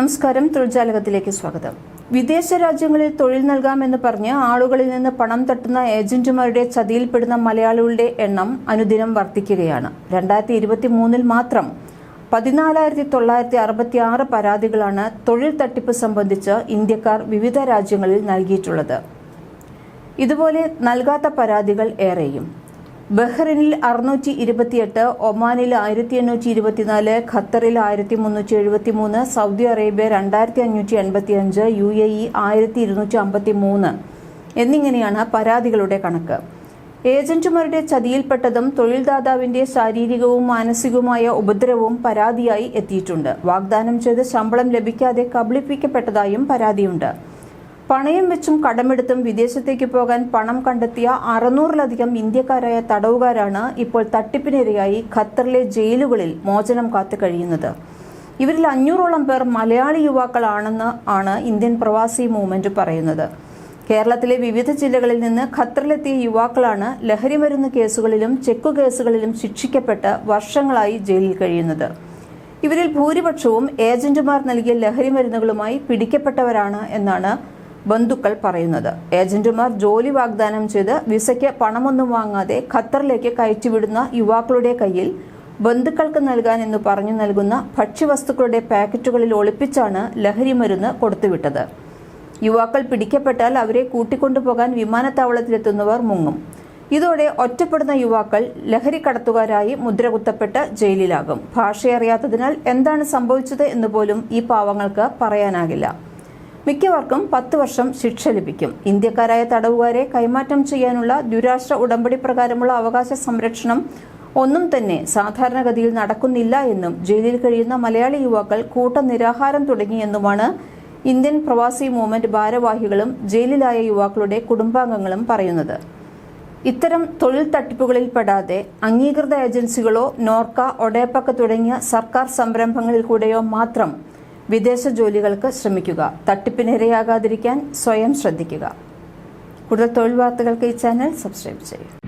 നമസ്കാരം. തൊഴിൽജാലകത്തിലേക്ക് സ്വാഗതം. വിദേശ രാജ്യങ്ങളിൽ തൊഴിൽ നൽകാമെന്ന് പറഞ്ഞ് ആളുകളിൽ നിന്ന് പണം തട്ടുന്ന ഏജന്റുമാരുടെ ചതിയിൽപ്പെടുന്ന മലയാളികളുടെ എണ്ണം അനുദിനം വർദ്ധിക്കുകയാണ്. രണ്ടായിരത്തി ഇരുപത്തി മൂന്നിൽ മാത്രം പതിനാലായിരത്തി തൊള്ളായിരത്തി അറുപത്തി ആറ് പരാതികളാണ് തൊഴിൽ തട്ടിപ്പ് സംബന്ധിച്ച് ഇന്ത്യക്കാർ വിവിധ രാജ്യങ്ങളിൽ നൽകിയിട്ടുള്ളത്. ഇതുപോലെ നൽകാത്ത പരാതികൾ ഏറെയും. ബഹ്റിനിൽ അറുന്നൂറ്റി ഇരുപത്തിയെട്ട് ഒമാനിൽ ആയിരത്തി എണ്ണൂറ്റി ഇരുപത്തിനാല് ഖത്തറിൽ ആയിരത്തി മുന്നൂറ്റി എഴുപത്തി മൂന്ന് സൗദി അറേബ്യ രണ്ടായിരത്തി അഞ്ഞൂറ്റി എൺപത്തി അഞ്ച് യു എ ഇ ആയിരത്തി ഇരുന്നൂറ്റി അമ്പത്തി മൂന്ന് എന്നിങ്ങനെയാണ് പരാതികളുടെ കണക്ക്. ഏജന്റുമാരുടെ ചതിയിൽപ്പെട്ടതും തൊഴിൽദാതാവിന്റെ ശാരീരികവും മാനസികവുമായ ഉപദ്രവവും പരാതിയായി എത്തിയിട്ടുണ്ട്. വാഗ്ദാനം ചെയ്ത് ശമ്പളം ലഭിക്കാതെ കബളിപ്പിക്കപ്പെട്ടതായും പരാതിയുണ്ട്. പണയം വെച്ചും കടമെടുത്തും വിദേശത്തേക്ക് പോകാൻ പണം കണ്ടെത്തിയ അറുന്നൂറിലധികം ഇന്ത്യക്കാരായ തടവുകാരാണ് ഇപ്പോൾ തട്ടിപ്പിനിരയായി ഖത്തറിലെ ജയിലുകളിൽ മോചനം കാത്തു കഴിയുന്നത്. ഇവരിൽ അഞ്ഞൂറോളം പേർ മലയാളി യുവാക്കളാണെന്ന് ആണ് ഇന്ത്യൻ പ്രവാസി മൂവ്മെന്റ് പറയുന്നത്. കേരളത്തിലെ വിവിധ ജില്ലകളിൽ നിന്ന് ഖത്തറിലെത്തിയ യുവാക്കളാണ് ലഹരിമരുന്ന് കേസുകളിലും ചെക്കു കേസുകളിലും ശിക്ഷിക്കപ്പെട്ട് വർഷങ്ങളായി ജയിലിൽ കഴിയുന്നത്. ഇവരിൽ ഭൂരിപക്ഷവും ഏജന്റുമാർ നൽകിയ ലഹരിമരുന്നുകളുമായി പിടിക്കപ്പെട്ടവരാണ് എന്നാണ് ബന്ധുക്കൾ പറയുന്നത്. ഏജന്റുമാർ ജോലി വാഗ്ദാനം ചെയ്ത് വിസയ്ക്ക് പണമൊന്നും വാങ്ങാതെ ഖത്തറിലേക്ക് കയറ്റിവിടുന്ന യുവാക്കളുടെ കയ്യിൽ ബന്ധുക്കൾക്ക് നൽകാൻ എന്ന് പറഞ്ഞു നൽകുന്ന ഭക്ഷ്യവസ്തുക്കളുടെ പാക്കറ്റുകളിൽ ഒളിപ്പിച്ചാണ് ലഹരി മരുന്ന് കൊടുത്തുവിട്ടത്. യുവാക്കൾ പിടിക്കപ്പെട്ടാൽ അവരെ കൂട്ടിക്കൊണ്ടുപോകാൻ വിമാനത്താവളത്തിലെത്തുന്നവർ മുങ്ങും. ഇതോടെ ഒറ്റപ്പെടുന്ന യുവാക്കൾ ലഹരി കടത്തുകാരായി മുദ്രകുത്തപ്പെട്ട് ജയിലിലാകും. ഭാഷയറിയാത്തതിനാൽ എന്താണ് സംഭവിച്ചത് എന്ന് പോലും ഈ പാവങ്ങൾക്ക് പറയാനാകില്ല. മിക്കവർക്കും പത്ത് വർഷം ശിക്ഷ ലഭിക്കും. ഇന്ത്യക്കാരായ തടവുകാരെ കൈമാറ്റം ചെയ്യാനുള്ള ദ്വിരാഷ്ട്ര ഉടമ്പടി പ്രകാരമുള്ള അവകാശ സംരക്ഷണം ഒന്നും തന്നെ സാധാരണഗതിയിൽ നടക്കുന്നില്ല എന്നും ജയിലിൽ കഴിയുന്ന മലയാളി യുവാക്കൾ കൂട്ട നിരാഹാരം തുടങ്ങിയെന്നുമാണ് ഇന്ത്യൻ പ്രവാസി മൂവ്മെന്റ് ഭാരവാഹികളും ജയിലിലായ യുവാക്കളുടെ കുടുംബാംഗങ്ങളും പറയുന്നത്. ഇത്തരം തൊഴിൽ തട്ടിപ്പുകളിൽ പെടാതെ അംഗീകൃത ഏജൻസികളോ നോർക്ക ഒഡേപ്പക്ക തുടങ്ങിയ സർക്കാർ സംരംഭങ്ങളിൽ കൂടെയോ മാത്രം വിദേശ ജോലികൾക്ക് ശ്രമിക്കുക. തട്ടിപ്പിനിരയാകാതിരിക്കാൻ സ്വയം ശ്രദ്ധിക്കുക. കൂടുതൽ തൊഴിൽ വാർത്തകൾക്ക് ഈ ചാനൽ സബ്സ്ക്രൈബ് ചെയ്യും